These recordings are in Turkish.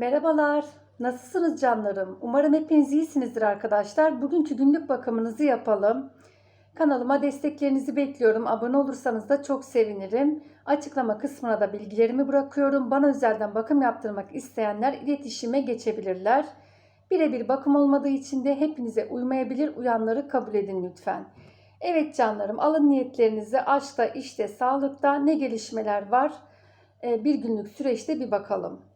Merhabalar, nasılsınız canlarım? Umarım hepiniz iyisinizdir arkadaşlar. Bugünkü günlük bakımınızı yapalım. Kanalıma desteklerinizi bekliyorum. Abone olursanız da çok sevinirim. Açıklama kısmına da bilgilerimi bırakıyorum. Bana özelden bakım yaptırmak isteyenler iletişime geçebilirler. Birebir bakım olmadığı için de hepinize uymayabilir, uyanları kabul edin lütfen. Evet canlarım, alın niyetlerinizi aşkta, işte, sağlıkta ne gelişmeler var? Ee, Bir günlük süreçte bir bakalım.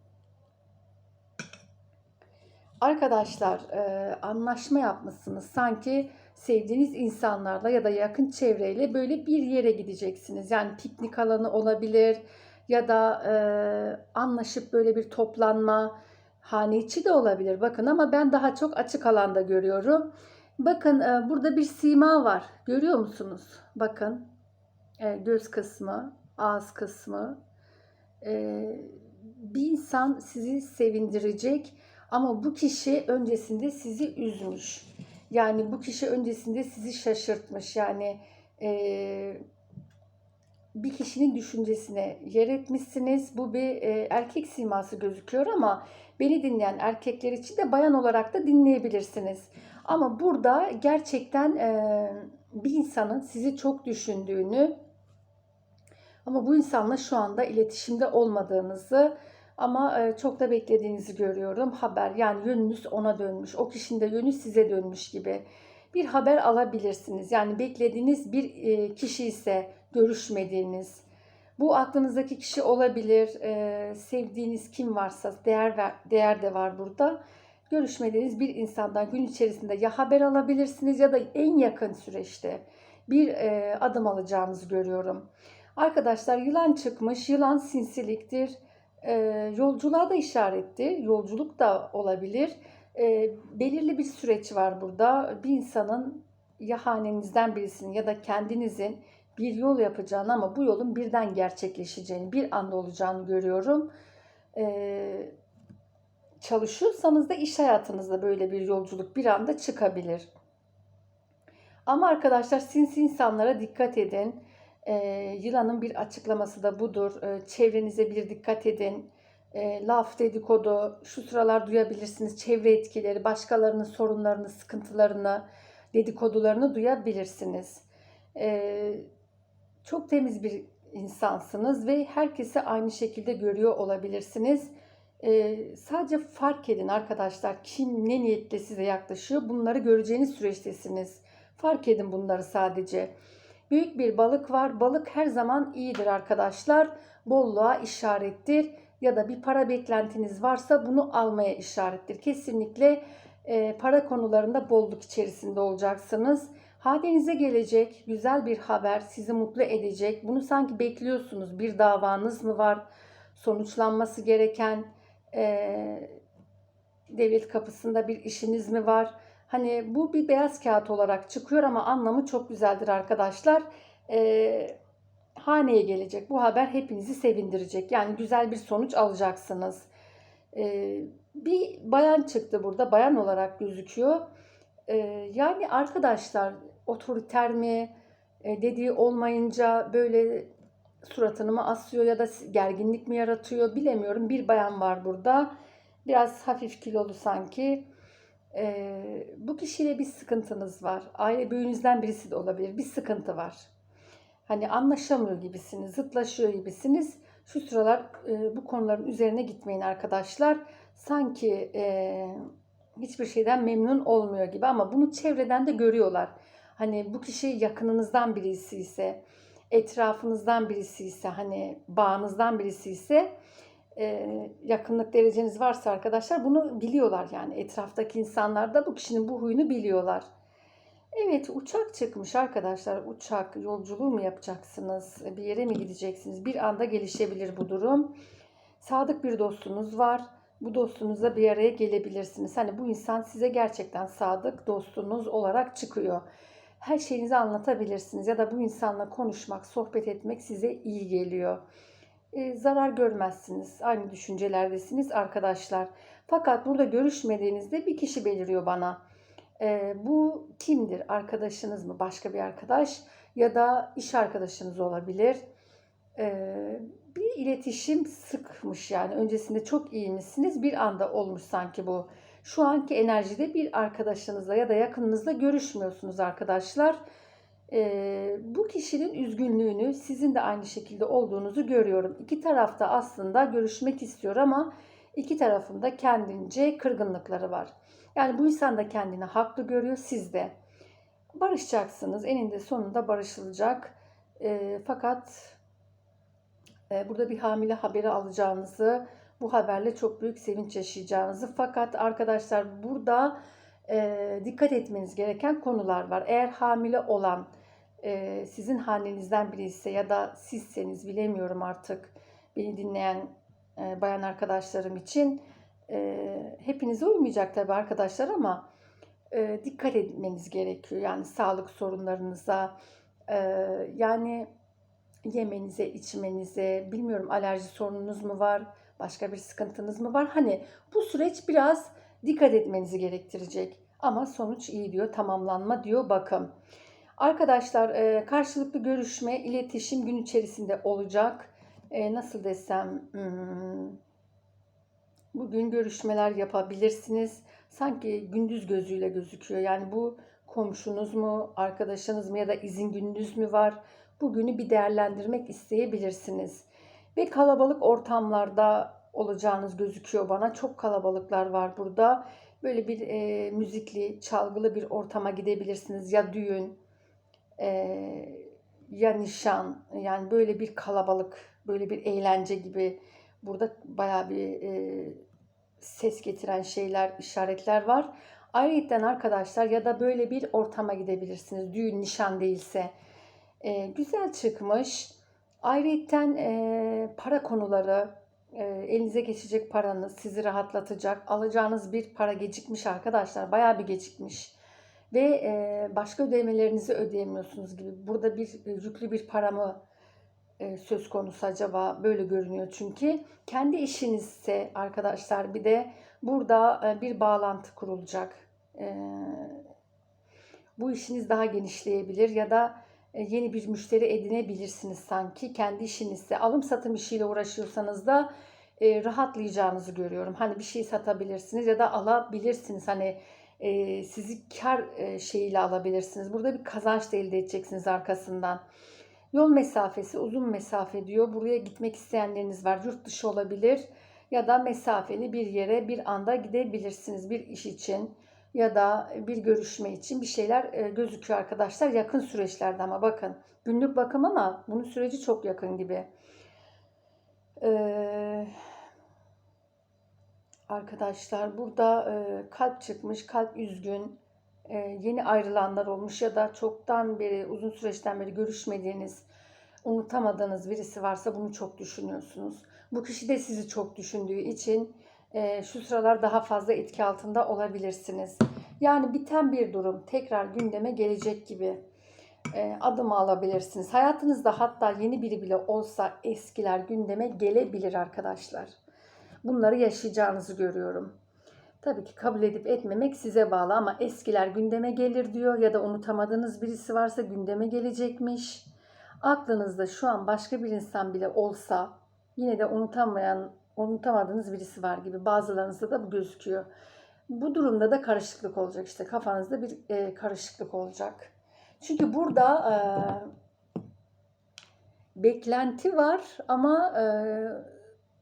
Arkadaşlar e, anlaşma yapmışsınız. Sanki sevdiğiniz insanlarla ya da yakın çevreyle böyle bir yere gideceksiniz. Yani piknik alanı olabilir ya da e, anlaşıp böyle bir toplanma hane içi de olabilir. Bakın ama ben daha çok açık alanda görüyorum. Bakın e, burada bir sima var. Görüyor musunuz? Bakın e, göz kısmı, ağız kısmı. E, bir insan sizi sevindirecek ama bu kişi öncesinde sizi üzmüş. Yani bu kişi öncesinde sizi şaşırtmış. Yani e, bir kişinin düşüncesine yer etmişsiniz. Bu bir e, erkek siması gözüküyor ama beni dinleyen erkekler için de bayan olarak da dinleyebilirsiniz. Ama burada gerçekten e, bir insanın sizi çok düşündüğünü ama bu insanla şu anda iletişimde olmadığınızı ama e, çok da beklediğinizi görüyorum. Haber yani yönünüz ona dönmüş. O kişinin de yönü size dönmüş gibi. Bir haber alabilirsiniz. Yani beklediğiniz bir e, kişi ise görüşmediğiniz. Bu aklınızdaki kişi olabilir. E, sevdiğiniz kim varsa değer değer de var burada. Görüşmediğiniz bir insandan gün içerisinde ya haber alabilirsiniz ya da en yakın süreçte bir adım alacağınızı görüyorum. Arkadaşlar yılan çıkmış. Yılan sinsiliktir e, yolculuğa da işaretli. Yolculuk da olabilir. E, belirli bir süreç var burada. Bir insanın ya hanenizden birisinin ya da kendinizin bir yol yapacağını ama bu yolun birden gerçekleşeceğini, bir anda olacağını görüyorum. E, çalışıyorsanız da iş hayatınızda böyle bir yolculuk bir anda çıkabilir. Ama arkadaşlar sinsi insanlara dikkat edin. E, yılanın bir açıklaması da budur. E, çevrenize bir dikkat edin. E, laf, dedikodu, şu sıralar duyabilirsiniz. Çevre etkileri, başkalarının sorunlarını, sıkıntılarını, dedikodularını duyabilirsiniz. E, çok temiz bir insansınız ve herkesi aynı şekilde görüyor olabilirsiniz. E, sadece fark edin arkadaşlar kim ne niyetle size yaklaşıyor. Bunları göreceğiniz süreçtesiniz. Fark edin bunları sadece. Büyük bir balık var. Balık her zaman iyidir arkadaşlar. Bolluğa işarettir. Ya da bir para beklentiniz varsa bunu almaya işarettir. Kesinlikle e, para konularında bolluk içerisinde olacaksınız. Hanenize gelecek güzel bir haber sizi mutlu edecek. Bunu sanki bekliyorsunuz. Bir davanız mı var? Sonuçlanması gereken e, devlet kapısında bir işiniz mi var? Hani bu bir beyaz kağıt olarak çıkıyor ama anlamı çok güzeldir arkadaşlar. Ee, haneye gelecek. Bu haber hepinizi sevindirecek. Yani güzel bir sonuç alacaksınız. Ee, bir bayan çıktı burada. Bayan olarak gözüküyor. Ee, yani arkadaşlar otoriter mi e, dediği olmayınca böyle suratını mı asıyor ya da gerginlik mi yaratıyor bilemiyorum. Bir bayan var burada. Biraz hafif kilolu sanki. Ee, bu kişiyle bir sıkıntınız var. Aile büyüğünüzden birisi de olabilir. Bir sıkıntı var. Hani anlaşamıyor gibisiniz, zıtlaşıyor gibisiniz. Şu sıralar e, bu konuların üzerine gitmeyin arkadaşlar. Sanki e, hiçbir şeyden memnun olmuyor gibi ama bunu çevreden de görüyorlar. Hani bu kişi yakınınızdan birisi ise, etrafınızdan birisi ise, hani bağınızdan birisi ise e, yakınlık dereceniz varsa arkadaşlar bunu biliyorlar yani etraftaki insanlar da bu kişinin bu huyunu biliyorlar. Evet uçak çıkmış arkadaşlar uçak yolculuğu mu yapacaksınız bir yere mi gideceksiniz bir anda gelişebilir bu durum. Sadık bir dostunuz var bu dostunuzla bir araya gelebilirsiniz. Hani bu insan size gerçekten sadık dostunuz olarak çıkıyor. Her şeyinizi anlatabilirsiniz ya da bu insanla konuşmak, sohbet etmek size iyi geliyor e, zarar görmezsiniz. Aynı düşüncelerdesiniz arkadaşlar. Fakat burada görüşmediğinizde bir kişi beliriyor bana. E, bu kimdir? Arkadaşınız mı? Başka bir arkadaş ya da iş arkadaşınız olabilir. E, bir iletişim sıkmış yani. Öncesinde çok iyiymişsiniz. Bir anda olmuş sanki bu. Şu anki enerjide bir arkadaşınızla ya da yakınınızla görüşmüyorsunuz arkadaşlar. Ee, bu kişinin üzgünlüğünü sizin de aynı şekilde olduğunuzu görüyorum. İki tarafta aslında görüşmek istiyor ama iki tarafında kendince kırgınlıkları var. Yani bu insan da kendini haklı görüyor, siz de. Barışacaksınız, eninde sonunda barışılacak. Ee, fakat e, burada bir hamile haberi alacağınızı, bu haberle çok büyük sevinç yaşayacağınızı. Fakat arkadaşlar burada e, dikkat etmeniz gereken konular var. Eğer hamile olan e, sizin hanenizden biri ise ya da sizseniz bilemiyorum artık beni dinleyen e, bayan arkadaşlarım için e, hepinize uymayacak tabii arkadaşlar ama e, dikkat etmeniz gerekiyor. Yani sağlık sorunlarınıza e, yani yemenize, içmenize, bilmiyorum alerji sorununuz mu var, başka bir sıkıntınız mı var? Hani bu süreç biraz dikkat etmenizi gerektirecek. Ama sonuç iyi diyor, tamamlanma diyor bakım. Arkadaşlar e, karşılıklı görüşme, iletişim gün içerisinde olacak. E, nasıl desem, hmm, bugün görüşmeler yapabilirsiniz. Sanki gündüz gözüyle gözüküyor. Yani bu komşunuz mu, arkadaşınız mı ya da izin gününüz mü var? Bugünü bir değerlendirmek isteyebilirsiniz. Ve kalabalık ortamlarda olacağınız gözüküyor bana. Çok kalabalıklar var burada. Böyle bir e, müzikli, çalgılı bir ortama gidebilirsiniz. Ya düğün, e, ya nişan. Yani böyle bir kalabalık, böyle bir eğlence gibi. Burada bayağı bir e, ses getiren şeyler, işaretler var. Ayrıca arkadaşlar ya da böyle bir ortama gidebilirsiniz. Düğün, nişan değilse. E, güzel çıkmış. Ayrıca e, para konuları, elinize geçecek paranız sizi rahatlatacak. Alacağınız bir para gecikmiş arkadaşlar. Bayağı bir gecikmiş. Ve e, başka ödemelerinizi ödeyemiyorsunuz gibi. Burada bir e, yüklü bir para mı e, söz konusu acaba? Böyle görünüyor çünkü. Kendi işinizse arkadaşlar bir de burada bir bağlantı kurulacak. Bu işiniz daha genişleyebilir ya da yeni bir müşteri edinebilirsiniz sanki. Kendi işinizse alım satım işiyle uğraşıyorsanız da e, rahatlayacağınızı görüyorum. Hani bir şey satabilirsiniz ya da alabilirsiniz. Hani e, sizi kar e, şeyiyle alabilirsiniz. Burada bir kazanç da elde edeceksiniz arkasından. Yol mesafesi uzun mesafe diyor. Buraya gitmek isteyenleriniz var. Yurt dışı olabilir ya da mesafeli bir yere bir anda gidebilirsiniz bir iş için ya da bir görüşme için bir şeyler e, gözüküyor arkadaşlar. Yakın süreçlerde ama bakın. Günlük bakım ama bunun süreci çok yakın gibi. Ee, arkadaşlar burada e, kalp çıkmış, kalp üzgün, e, yeni ayrılanlar olmuş ya da çoktan beri, uzun süreçten beri görüşmediğiniz, unutamadığınız birisi varsa bunu çok düşünüyorsunuz. Bu kişi de sizi çok düşündüğü için e, şu sıralar daha fazla etki altında olabilirsiniz. Yani biten bir durum tekrar gündeme gelecek gibi e, adım alabilirsiniz. Hayatınızda hatta yeni biri bile olsa eskiler gündeme gelebilir arkadaşlar. Bunları yaşayacağınızı görüyorum. Tabii ki kabul edip etmemek size bağlı ama eskiler gündeme gelir diyor ya da unutamadığınız birisi varsa gündeme gelecekmiş. Aklınızda şu an başka bir insan bile olsa yine de unutamayan, unutamadığınız birisi var gibi. Bazılarınızda da bu gözüküyor. Bu durumda da karışıklık olacak işte kafanızda bir e, karışıklık olacak. Çünkü burada e, beklenti var ama e,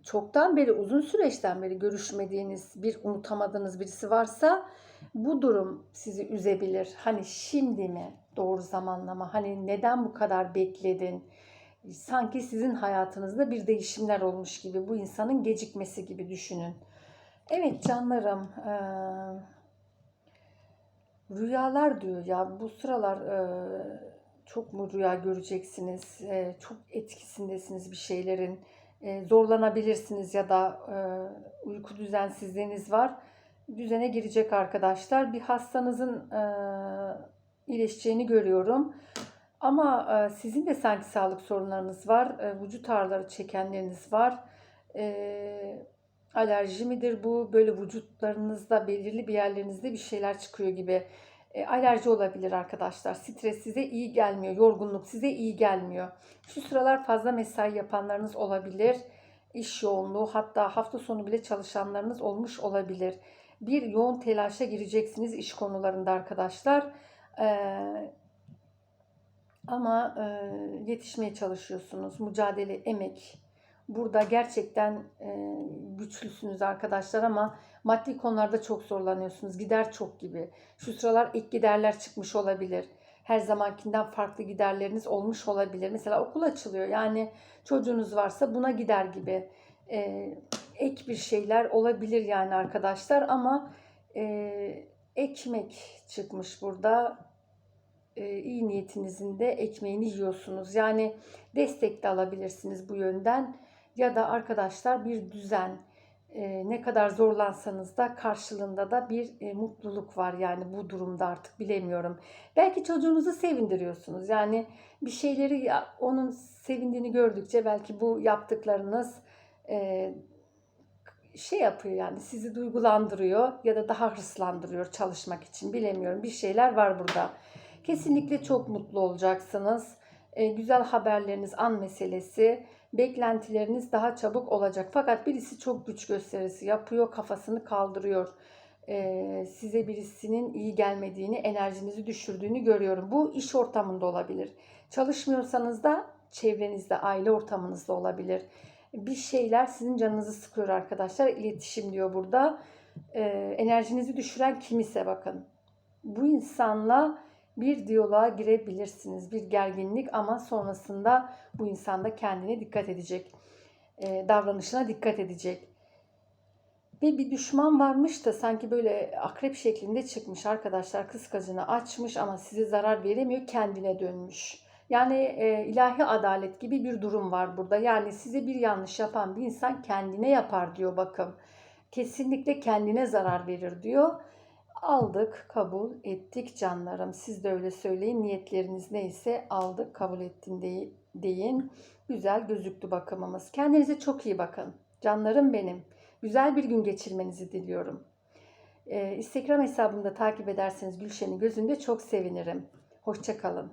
çoktan beri uzun süreçten beri görüşmediğiniz bir unutamadığınız birisi varsa bu durum sizi üzebilir. Hani şimdi mi doğru zamanlama? Hani neden bu kadar bekledin? Sanki sizin hayatınızda bir değişimler olmuş gibi bu insanın gecikmesi gibi düşünün. Evet canlarım. E, rüyalar diyor ya bu sıralar e, çok mu rüya göreceksiniz? E, çok etkisindesiniz bir şeylerin. E, zorlanabilirsiniz ya da e, uyku düzensizliğiniz var. Düzene girecek arkadaşlar. Bir hastanızın e, iyileşeceğini görüyorum. Ama e, sizin de sanki sağlık sorunlarınız var. E, vücut ağrıları çekenleriniz var. E, alerji midir bu? Böyle vücutlarınızda belirli bir yerlerinizde bir şeyler çıkıyor gibi. E, alerji olabilir arkadaşlar. Stres size iyi gelmiyor. Yorgunluk size iyi gelmiyor. Şu sıralar fazla mesai yapanlarınız olabilir. İş yoğunluğu hatta hafta sonu bile çalışanlarınız olmuş olabilir. Bir yoğun telaşa gireceksiniz iş konularında arkadaşlar. Ee, ama e, yetişmeye çalışıyorsunuz. Mücadele, emek. Burada gerçekten e, güçlüsünüz arkadaşlar ama maddi konularda çok zorlanıyorsunuz. Gider çok gibi. Şu sıralar ek giderler çıkmış olabilir. Her zamankinden farklı giderleriniz olmuş olabilir. Mesela okul açılıyor. Yani çocuğunuz varsa buna gider gibi. E, ek bir şeyler olabilir yani arkadaşlar ama e, ekmek çıkmış burada e, iyi niyetinizin de ekmeğini yiyorsunuz. Yani destek de alabilirsiniz bu yönden. Ya da arkadaşlar bir düzen, e, ne kadar zorlansanız da karşılığında da bir e, mutluluk var yani bu durumda artık bilemiyorum. Belki çocuğunuzu sevindiriyorsunuz. Yani bir şeyleri onun sevindiğini gördükçe belki bu yaptıklarınız e, şey yapıyor yani sizi duygulandırıyor ya da daha hırslandırıyor çalışmak için bilemiyorum. Bir şeyler var burada. Kesinlikle çok mutlu olacaksınız. E, güzel haberleriniz an meselesi. Beklentileriniz daha çabuk olacak. Fakat birisi çok güç gösterisi yapıyor, kafasını kaldırıyor. E, size birisinin iyi gelmediğini, enerjinizi düşürdüğünü görüyorum. Bu iş ortamında olabilir. Çalışmıyorsanız da çevrenizde, aile ortamınızda olabilir. Bir şeyler sizin canınızı sıkıyor arkadaşlar. İletişim diyor burada. E, enerjinizi düşüren kim ise bakın. Bu insanla bir diyaloğa girebilirsiniz. Bir gerginlik ama sonrasında bu insan da kendine dikkat edecek. E, davranışına dikkat edecek. Ve bir düşman varmış da sanki böyle akrep şeklinde çıkmış arkadaşlar. Kıskacını açmış ama size zarar veremiyor. Kendine dönmüş. Yani e, ilahi adalet gibi bir durum var burada. Yani size bir yanlış yapan bir insan kendine yapar diyor bakın. Kesinlikle kendine zarar verir diyor. Aldık, kabul ettik canlarım. Siz de öyle söyleyin. Niyetleriniz neyse aldık, kabul ettim de- deyin. Güzel gözüktü bakımımız. Kendinize çok iyi bakın. Canlarım benim. Güzel bir gün geçirmenizi diliyorum. Ee, Instagram hesabımda takip ederseniz Gülşen'in gözünde çok sevinirim. Hoşçakalın.